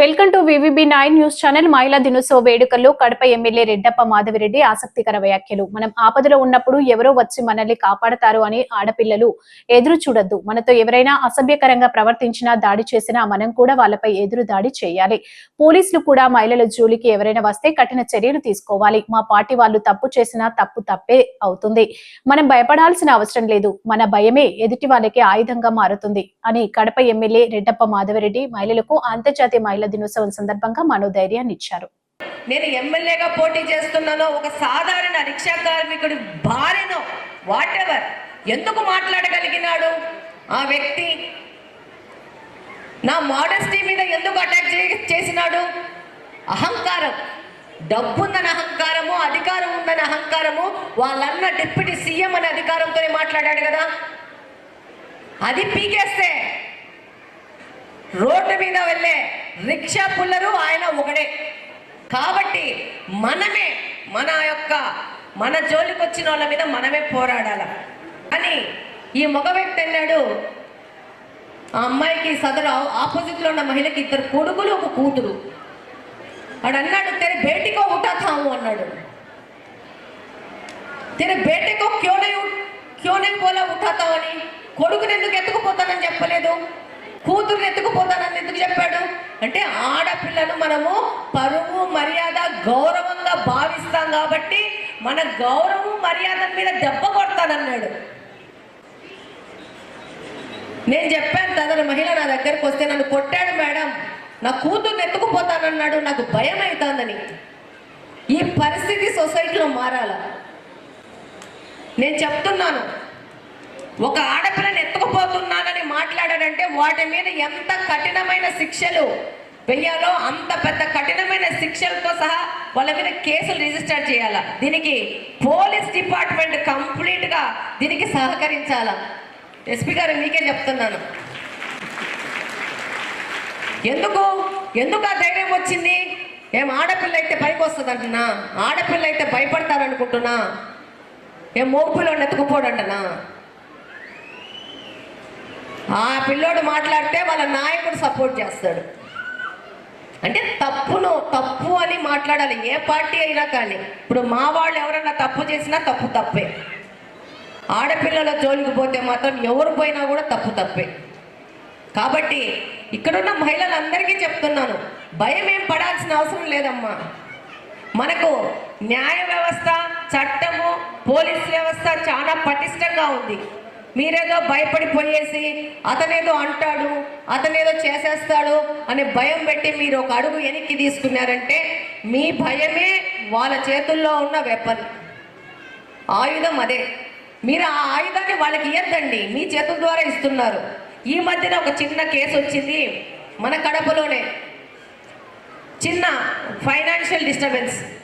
Welcome to VVB nine news channel. మహిళా దినోత్సవ వేడుకల్లో కడప ఎమ్మెల్యే రెడ్డప్ప మాధవిరెడ్డి ఆసక్తికర వ్యాఖ్యలు. మనం ఆపదలో ఉన్నప్పుడు ఎవరో వచ్చి మనల్ని కాపాడతారు అని ఆడపిల్లలు ఎదురు చూడొద్దు. మనతో ఎవరైనా అసభ్యకరంగా ప్రవర్తించినా దాడి చేసినా మనం కూడా వాళ్ళపై ఎదురు దాడి చేయాలి. పోలీసులు కూడా మహిళల జోలికి ఎవరైనా వస్తే కఠిన చర్యలు తీసుకోవాలి. మా పార్టీ వాళ్ళు తప్పు చేసినా తప్పు తప్పే అవుతుంది. మనం భయపడాల్సిన అవసరం లేదు. మన భయమే ఎదుటి వాళ్ళకి ఆయుధంగా మారుతుంది అని కడప ఎమ్మెల్యే రెడ్డప్ప మాధవిరెడ్డి మహిళలకు అంతర్జాతీయ మహిళా దినోత్సవం సందర్భంగా మనోధైర్యాన్ని ఇచ్చారు. నేను ఎమ్మెల్యేగా పోటీ చేస్తున్నానో ఒక సాధారణ రిక్షా కార్మికుడి భార్యను వాట్ ఎవర్ ఎందుకు మాట్లాడగలిగినాడు? ఆ వ్యక్తి నా మోడస్టీ మీద ఎందుకు అటాక్ చేసినాడు? అహంకారం. డబ్బుందని అహంకారము అధికారం ఉందని అహంకారము వాళ్ళన్న డిప్యూటీ సీఎం అనే అధికారంతోనే మాట్లాడాడు కదా. అది పీకేస్తే రోడ్డు మీద వెళ్ళే రిక్షా పుల్లరు ఆయన ఒకడే. కాబట్టి మనమే మన యొక్క మన జోలికి వచ్చిన వాళ్ళ మీద మనమే పోరాడాల. అని ఈ మగ వ్యక్తి అన్నాడు ఆ అమ్మాయికి సదరు ఆపోజిట్లో ఉన్న మహిళకి ఇద్దరు కొడుకులు ఒక కూతురు. వాడు అన్నాడు తెర బేటికో ఉటాతాము అన్నాడు. తెర బేటికో క్యోనే క్యోనే పోలా ఉఠాతావని కొడుకుని ఎందుకు ఎత్తుకుపోతానని చెప్పలేదు? కూతురుని ఎత్తుకుపోతానని ఎందుకు చెప్పాడు? అంటే ఆడపిల్లను మనము పరువు మర్యాద గౌరవంగా భావిస్తాం కాబట్టి మన గౌరవం మర్యాద మీద దెబ్బ కొడతానన్నాడు. నేను చెప్పాను తన మహిళ నా దగ్గరికి వస్తే నన్ను కొట్టాడు మేడం. నా కూతుర్ని ఎత్తుకుపోతానన్నాడు నాకు భయం అవుతుందని. ఈ పరిస్థితి సొసైటీలో మారాల. నేను చెప్తున్నాను ఒక ఆడపిల్లని ఎత్తు వాటి మీద ఎంత కఠినమైన శిక్షలు వెయ్యాలో అంత పెద్ద కఠినమైన శిక్షలతో సహా వాళ్ళ మీద కేసులు రిజిస్టర్ చేయాలా? దీనికి పోలీస్ డిపార్ట్మెంట్ కంప్లీట్గా దీనికి సహకరించాలా? ఎస్పీ గారు మీకే చెప్తున్నాను. ఎందుకు? ఎందుకు ఆ ధైర్యం వచ్చింది? ఏం ఆడపిల్ల అయితే పైకి వస్తుంది అంటున్నా ఆడపిల్ల అయితే భయపడతారనుకుంటున్నా? ఏం మోపిల్లోని ఎత్తుకుపోడంటనా? ఆ పిల్లోడు మాట్లాడితే వాళ్ళ నాయకుడు సపోర్ట్ చేస్తాడు. అంటే తప్పును తప్పు అని మాట్లాడాలి ఏ పార్టీ అయినా కానీ. ఇప్పుడు మా వాళ్ళు ఎవరైనా తప్పు చేసినా తప్పు తప్పే. ఆడపిల్లల జోలికి పోతే మాత్రం ఎవరు పోయినా కూడా తప్పు తప్పే. కాబట్టి ఇక్కడున్న మహిళలందరికీ చెప్తున్నాను భయం ఏం పడాల్సిన అవసరం లేదమ్మా. మనకు న్యాయ వ్యవస్థ చట్టము పోలీస్ వ్యవస్థ చాలా పటిష్టంగా ఉంది. మీరేదో భయపడిపోయేసి అతనేదో అంటాడు అతనేదో చేసేస్తాడు అనే భయం పెట్టి మీరు ఒక అడుగు వెనక్కి తీసుకున్నారంటే మీ భయమే వాళ్ళ చేతుల్లో ఉన్న వెపన్. ఆయుధం అదే. మీరు ఆ ఆయుధాన్ని వాళ్ళకి ఇవ్వద్దండి మీ చేతుల ద్వారా ఇస్తున్నారు. ఈ మధ్యన ఒక చిన్న కేసు వచ్చింది మన కడపలోనే. చిన్న ఫైనాన్షియల్ డిస్టర్బెన్స్.